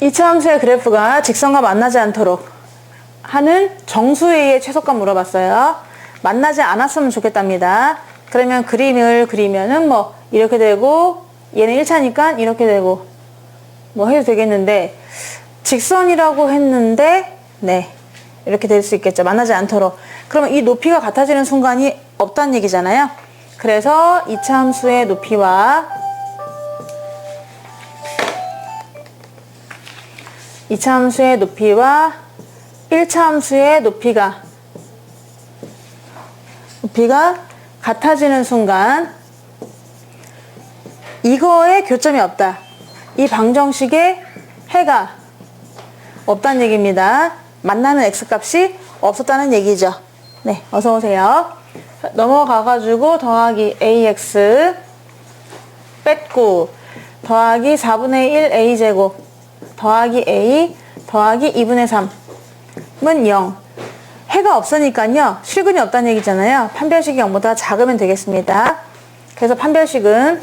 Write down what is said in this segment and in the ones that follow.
이차 함수의 그래프가 직선과 만나지 않도록 하는 정수의 최소값 물어봤어요. 만나지 않았으면 좋겠답니다. 그러면 그림을 그리면은 뭐 이렇게 되고 얘는 1차니까 이렇게 되고 뭐 해도 되겠는데 직선이라고 했는데 네 이렇게 될 수 있겠죠. 만나지 않도록. 그러면 이 높이가 같아지는 순간이 없다는 얘기잖아요. 그래서 이차 함수의 높이와 이차 함수의 높이와 1차 함수의 높이가 높이가 같아지는 순간 이거에 교점이 없다. 이 방정식에 해가 없다는 얘기입니다. 만나는 x값이 없었다는 얘기죠. 네, 어서 오세요. 자, 넘어가가지고 더하기 ax 뺐고 더하기 4분의 1 a제곱 더하기 a 더하기 2분의 3은 0. 해가 없으니까요. 실근이 없다는 얘기잖아요. 판별식이 0보다 작으면 되겠습니다. 그래서 판별식은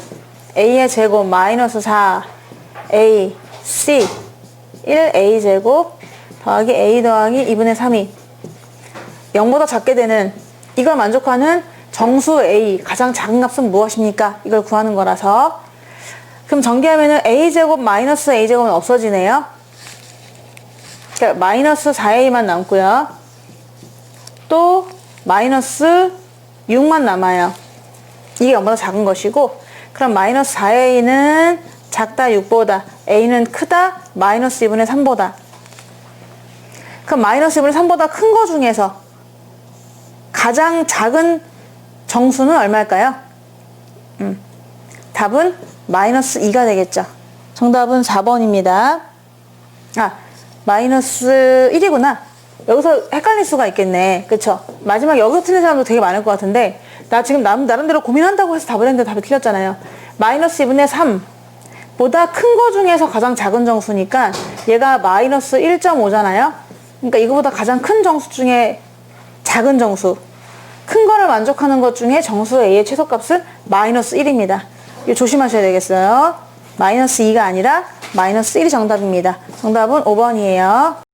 a의 제곱 마이너스 4 a c 1a 제곱 더하기 a 더하기 2분의 3이 0보다 작게 되는 이걸 만족하는 정수 a 가장 작은 값은 무엇입니까? 이걸 구하는 거라서 그럼 전개하면은 a제곱 마이너스 a제곱은 없어지네요. 그러니까 마이너스 4a만 남고요. 또 마이너스 6만 남아요. 이게 0보다 작은 것이고 그럼 마이너스 4a는 작다 6보다 a는 크다 마이너스 2분의 3보다 그럼 마이너스 2분의 3보다 큰 거 중에서 가장 작은 정수는 얼마일까요? 음, 답은 마이너스 2가 되겠죠. 정답은 4번입니다. 아, 마이너스 1이구나. 여기서 헷갈릴 수가 있겠네. 그쵸? 마지막 여기서 틀린 사람도 되게 많을 것 같은데, 나 지금 남, 나름대로 고민한다고 해서 답을 했는데 답이 틀렸잖아요. 마이너스 2분의 3. 보다 큰 거 중에서 가장 작은 정수니까 얘가 마이너스 1.5잖아요. 그러니까 이거보다 가장 큰 정수 중에 작은 정수. 큰 거를 만족하는 것 중에 정수 A의 최소값은 마이너스 1입니다. 이거 조심하셔야 되겠어요. 마이너스 2가 아니라 마이너스 1이 정답입니다. 정답은 5번이에요.